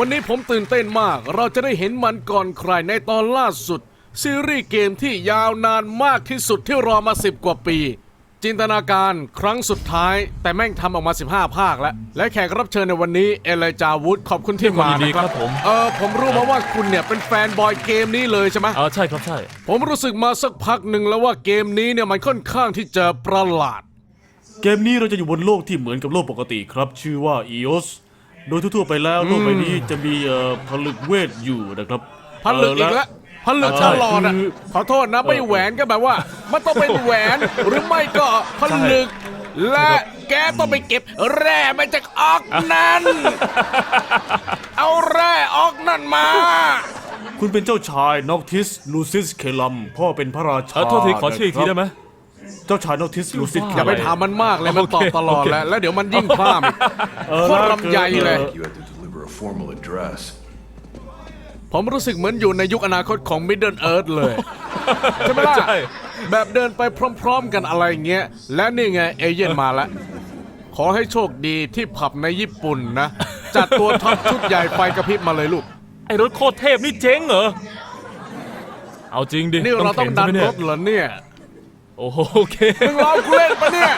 วันนี้ผมตื่นเต้นมาก เราจะได้เห็นมันก่อนใครในตอนล่าสุด ซีรีส์เกมที่ยาวนานมากที่สุดที่รอมา10กว่าปี จินตนาการครั้งสุดท้าย แต่แม่งทำออกมา 15 ภาคแล้ว และแขกรับเชิญในวันนี้เอเลจาวุฒขอบคุณที่มายินดีนะครับครับผม เออผมรู้มาว่าคุณเนี่ยเป็นแฟนบอยเกมนี้เลยใช่ไหม อ่าใช่ครับใช่ ผมรู้สึกมาสักพักหนึ่งแล้วว่าเกมนี้เนี่ยมันค่อนข้างที่จะประหลาด เกมนี้เราจะอยู่บนโลกที่เหมือนกับโลกปกติครับ ชื่อว่า EOS โดยทั่วๆไปแล้วโลกใบนี้จะมีเอ่อผลึกเวทอยู่นะครับพันลึกอีกแล้วพันลึกใช่ตลอดอะคือขอโทษนะไม่แหวนก็แบบว่า มันต้องเป็นแหวนหรือไม่ก็พันลึก และแกต้องไปเก็บ แร่มาจากออกนั้น เอาแร่ออกนั่นมา คุณเป็นเจ้าชายนอกทิสลูซิสเคลัมพ่อเป็นพระราชาเออโทษทีขอชื่ออีกทีได้ไหม เจ้าชายนอกทิสลูซิสเคอย่าลัไปมถามมันมากเลยมันตอบตลอดโอเคแล้ว แล้วเดี๋ยวมันยิ่งพลาดอีกเออโคตรลำใหญ่เลยออ You had to deliver a formal address. ผมรู้สึกเหมือนอยู่ในยุคอนาคตของ Middle Earth เลย ใช่ไหมล่ะใช่แบบเดินไปพร้อมๆกันอะไรเงี้ย และนี่ไงเอเย่นมาแล้ว ขอให้โชคดีที่ผับในญี่ปุ่นนะ จัดตัวท็อปชุดใหญ่ไฟกระพริบมาเลยลูก ไอรถโคตรเทพนี่เจ๊งเหรอ เอาจริงดิ นี่เราต้องดันข็ใช่ไหมรถเหรอเนี่ย โอ้โหโอเค มึงรอกูเล่นปะเนี่ย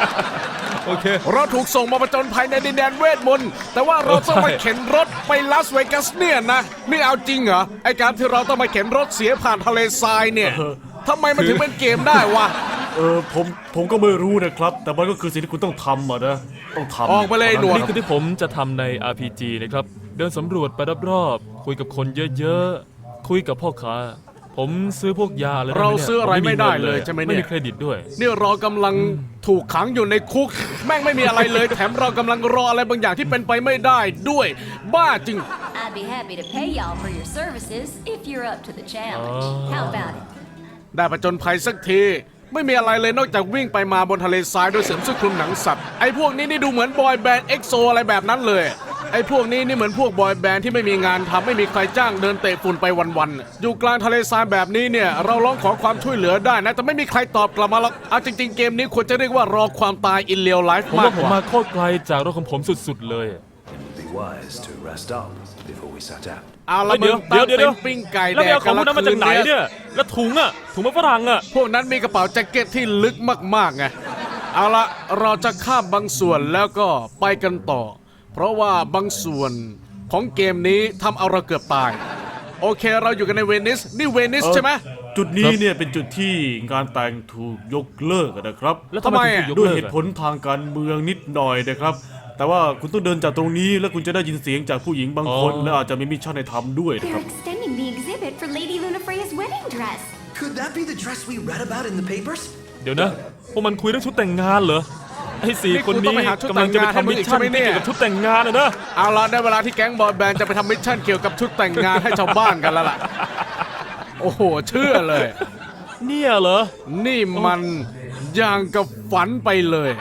โอเค เราถูกส่งมาประจนภัยในดินแดนเวทมนต์ แต่ว่าเราต้องมาเข็นรถไปลาสเวกัสเนี่ยนะ นี่เอาจริงเหรอ ไอการที่เราต้องมาเข็นรถเสียผ่านทะเลทรายเนี่ยทำไมมันถึงเป็นเกมได้วะ เออผมผมก็ไม่รู้นะครับ แต่มันก็คือสิ่งที่คุณต้องทำอะนะ ต้องทำออกไปเลยหนวด นี่คือที่ผมจะทำใน RPG นะครับ เดินสำรวจไปรอบๆ คุยกับคนเยอะๆ คุยกับพ่อค้า ผมซื้อพวกยาอะไรได้หมเรานี่ยซื้ออะไรผไม่ได้งินเลยใช่ไหมเนี่ย ไม่มีเครดิตด้วย นี่เรากำลังถูกขังอยู่ในคุก แม่งไม่มีอะไรเลย แถมเรากำลังรออะไรบางอย่างที่เป็นไปไม่ได้ด้วย บ้าจริง I'd be happy to pay y'all for your services if you're up to the challenge. Oh. How about it? ได้ประจนภัยสักที ไม่มีอะไรเลยนอกจากวิ่งไปมาบนทะเลทรายโดยเสริมเสื้อคลุมหนังสัตว์ไอ้พวกนี้นี่ดูเหมือนบอยแบนด์เอ็กโซอะไรแบบนั้นเลย ไอ้พวกนี้นี่เหมือนพวกบอยแบนด์ที่ไม่มีงานทำไม่มีใครจ้างเดินเตะฝุ่นไปวันๆ อยู่กลางทะเลทรายแบบนี้เนี่ยเราร้องขอความช่วยเหลือได้นะ แต่ไม่มีใครตอบกลับมาหรอกเอาจริง ๆ เกมนี้ควรจะเรียกว่ารอความตายอินเลียวไลฟ์ผมมากว่ากผมว่า มาโคตรไกลจากรถของผมสุดๆเลย It would be wise to rest up before we set out. เอาละเดี๋ยวมึงเดี๋ยวเดี๋ยวตั้งต็นท์ปิ้งไก่แล้วแดไปกเอาของพวกนั้นมาจากไหนคืเนี่ยแล้วถุงอะ ถุงมะฝรั่งอะ พวกนั้นมีกระเป๋าแจ็คเก็ตที่ลึกมากๆไงเอาละเราจะข้ามบางส่วนแล้วก็ไปกันต่อ เพราะว่าบางส่วนของเกมนี้ทำเอาเราเกือบตาย โอเคเราอยู่กันในเวนิส นี่เวนิสใช่ไหม จุดนี้เนี่ยเป็นจุดที่งานแต่งถูกยกเลิกอะนะครับแล้วทำไมถึงถูกยกด้วยเลิเหกตุอะผลทางการเมืองนิดหน่อยนะครับ แต่ว่าคุณต้องเดินจากตรงนี้แล้วคุณจะได้ยินเสียงจากผู้หญิงบางคน อ๋อ และอาจจะมีมิชชั่นให้ทำด้วยนะค They're รับ extending the exhibit for Lady Lunafreya's wedding dress. Could that be the dress we read about in the papers? เดี๋ยวนะ พวกมันคุยเรื่องชุดแต่งงานเหรอ ไอ้สี่นี่คนคุณต้องนี้ไปหาชุดกำลังจะไปแต่งงานให้ทำมึมิงชอีกชั่นใช่ไหมเนี่ย เกี่ยวกับชุดแต่งงานอะนะเอาละได้เวลาที่แก๊งบอยแบนด์จะไปทำมิชชั่นเกี่ยวกับชุดแต่งงานให้ชาวบ้านกันแล้วล่ะ โอ้โห เชื่อเลย เนี่ยเหรอ นี่มันอย่างกับฝันไปเลย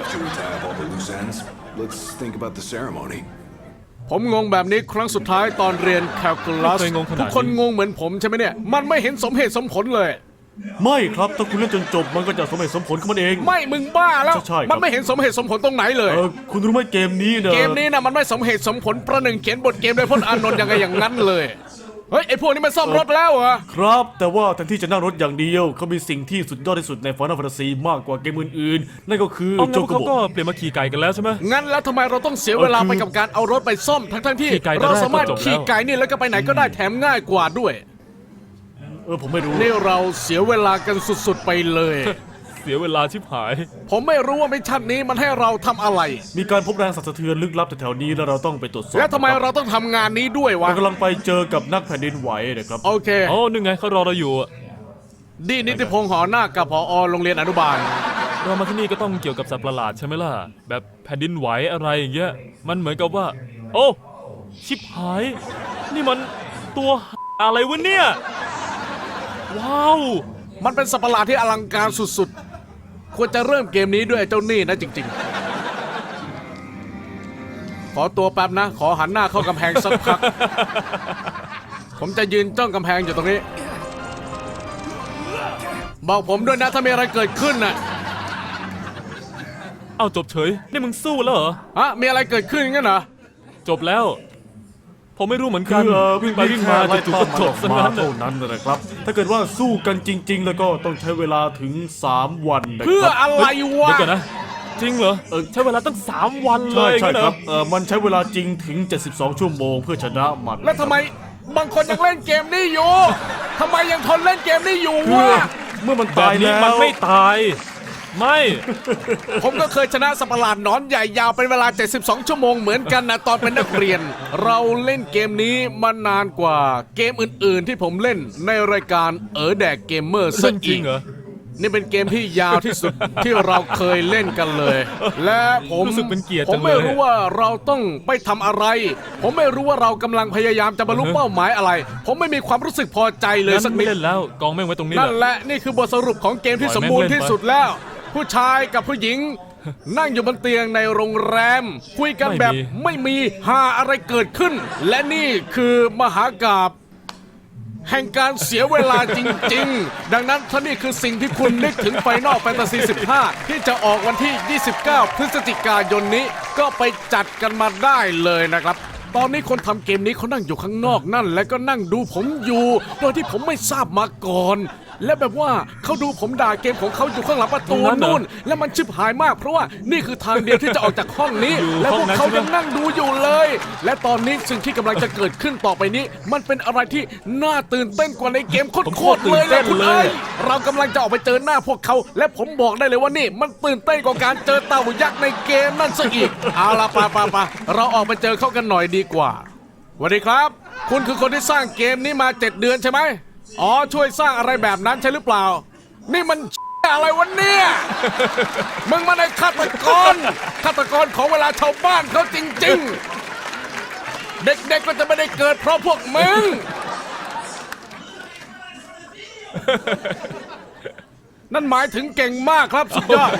After we tie up all the loose ends, let's think about the ceremony. ผมงงแบบนี้ครั้งสุดท้ายตอนเรียนแคลคูลัสไม่เคยงงขนาดนี้ ทุกคนงงเหมือนผมใช่ไหมเนี่ย มันไม่เห็นสมเหตุสมผลเลย ไม่ครับถ้าคุณเล่นจนจบมันก็จะสมเหตุสมผลของมันเอง ไม่มึงบ้าแล้วใช่ใช่ครับ มันไม่เห็นสมเหตุสมผลตรงไหนเลย เออคุณรู้ไหมเกมนี้เนี่ยเกมนี้นะมันไม่สมเหตุสมผลประหนึ่งเขียนบทเกมโดยพลอานนท์ยังไงอย่างนั้นเลย เฮ้ยไอพวกนี้มันซ่อมรถแล้วเหรอ ครับ แต่ว่าแทนที่จะนั่งรถอย่างเดียวเขามีสิ่งที่สุดยอดที่สุดในฟอนต์แฟนตาซีมากกว่าเกมอื่นๆ นั่นก็คือเอาโจงั้นโกเขาโบก็เปลี่ยนมาขี่ไก่กันแล้วใช่ไหม งั้นแล้วทำไมเราต้องเสียเวลาไปกับการเอารถไปซ่อมทั้งๆที่ ขี่ไก่ได้เราสามารถก็จบแล้ว ขี่ไก่นี่แล้วก็ไปไหนก็ได้แถมง่ายกว่าด้วย เออผมไม่รู้ นี่เราเสียเวลากันสุดๆไปเลย เสียเวลาชิบหาย ผมไม่รู้ว่ามิชชั่นนี้มันให้เราทำอะไร มีการพบแรงสั่นสะเทือนลึกลับแถวๆนี้แล้วเราต้องไปตรวจสอบแล้วทำไมนะคเราบต้องทำงานนี้ด้วยวะ เรากำลังไปเจอกับนักแผ่นดินไหวนะครับ โอเคโอ้นึงไงเขารอเราอยู่อะดีนิติพงษ์หอหน้าคกับผอโรงเรียนอนุบาล เรามาที่นี่ก็ต้องเกี่ยวกับสัตว์ประหลาดใช่ไหมล่ะ แบบแผ่นดินไหวอะไรอย่างเงี้ย มันเหมือนกับว่า โอ้ ชิบหาย นี่มันตัว อะไรวะเนี่ย ว้าว มันเป็นสัตว์ประหลาดที่อลังการสุดๆ ควรจะเริ่มเกมนี้ด้วยไอ้เจ้านี่นะจริง ๆ ขอตัวแป๊บนะ ขอหันหน้าเข้ากำแพงสักพัก ผมจะยืนจ้องกำแพงอยู่ตรงนี้ บอกผมด้วยนะถ้ามีอะไรเกิดขึ้นน่ะเอาจบเฉย นี่มึงสู้แล้วเหรอ ฮะมีอะไรเกิดขึ้นงั้นเหรอ จบแล้ว ผมไม่รู้เหมือนคืกันอเอ่อวิ่งไปวิ่งมาจู่ๆก็จบซะมางั้นเท่าน่ะนั้นนะครับ ถ้าเกิดว่าสู้กันจริง ๆ แล้วก็ต้องใช้เวลาถึง 3 วันนะเพื่อครับ อะไรวะเดี๋ยวก่อนนะ จริงเหรอเออ ใช้เวลาตั้ง 3 วันเลใช่ยใช่งั้นเหครรัอบเออมันใช้เวลาจริงถึง 72 ชั่วโมงเพื่อชนะมันแล้วทำไมบางคนยังเล่นเกมนี้อยู่ทำไมยังทนเล่นเกมนี้อยู่คือวะเมื่อมันแบตาบยนี้แล้วมันไม่ตาย ไม่ ผมก็เคยชนะสัตว์ประหลาดหนอนใหญ่ยาวเป็นเวลา 72 ชั่วโมงเหมือนกันนะตอนเป็นนักเรียน เราเล่นเกมนี้มานานกว่าเกมอื่นๆ ที่ผมเล่นในรายการเออแดกเกมเมอร์ซะเรื่องจริอีงกเหรอ นี่เป็นเกมที่ยาวที่สุด ที่เราเคยเล่นกันเลย และผมรู้สึกเป็นเกียรติผจัมงไม่เลยรู้ว่าเราต้องไปทำอะไร ผมไม่รู้ว่าเรากำลังพยายามจะบรรลุเป้าหมายอะไร ผมไม่มีความรู้สึกพอใจเลยงั้นสักนิไม่ดเล่นแล้วกองแม่งไว้ตรงนี้นั่นแหแหละ ละ นี่คือบทสรุปของเกมที่ปล่สอยมบูรณ์แม่งเล่นที่ไปสุดแล้ว ผู้ชายกับผู้หญิง นั่งอยู่บนเตียงในโรงแรม คุยกันไม่มีแบบไม่มีหาอะไรเกิดขึ้น และนี่คือมหากาบแห่งการเสียเวลาจริง ๆ ดังนั้นถ้านี่คือสิ่งที่คุณนึกถึงไฟนอลแฟนตาซี 15 ที่จะออกวันที่ 29 พฤศจิกายนนี้ ก็ไปจัดกันมาได้เลยนะครับ ตอนนี้คนทำเกมนี้เขานั่งอยู่ข้างนอกนั่น และก็นั่งดูผมอยู่ โดยที่ผมไม่ทราบมาก่อน และแบบว่าเขาดูผมด่าเกมของเขาอยู่ข้างหลังประตูตรงนั้นเหรอนู่น และมันชิบหายมากเพราะว่านี่คือทางเดียวที่จะออกจากห้องนี้ อยู่และพวกห้องนั้นเขาใช่ไหม ยังนั่งดูอยู่เลย และตอนนี้สิ่งที่กำลังจะเกิดขึ้นต่อไปนี้ มันเป็นอะไรที่น่าตื่นเต้นกว่าในเกมโคตรๆเลยนะคุณเอ้ยเรากำลังจะออกไปเจอหน้าพวกเขา และผมบอกได้เลยว่านี่ มันตื่นเต้นกว่าการเจอเต่ายักษ์ในเกมนั่นซะอีก เอาล่ะปาปาปาเราออกไปเจอเขากันหน่อยดีกว่าสวัสดีครับ คุณคือคนที่สร้างเกมนี้มาเจ็ดเดือนใช่ไหม อ๋อช่วยสร้างอะไรแบบนั้นใช่หรือเปล่า นี่มัน อะไรวะเนี่ย มึงมาในฆาตกรฆาตกรของเวลาชาวบ้านเขาจริง ๆ เด็กๆก็จะไม่ได้เกิดเพราะพวกมึง นั่นหมายถึงเก่งมากครับสุดยอด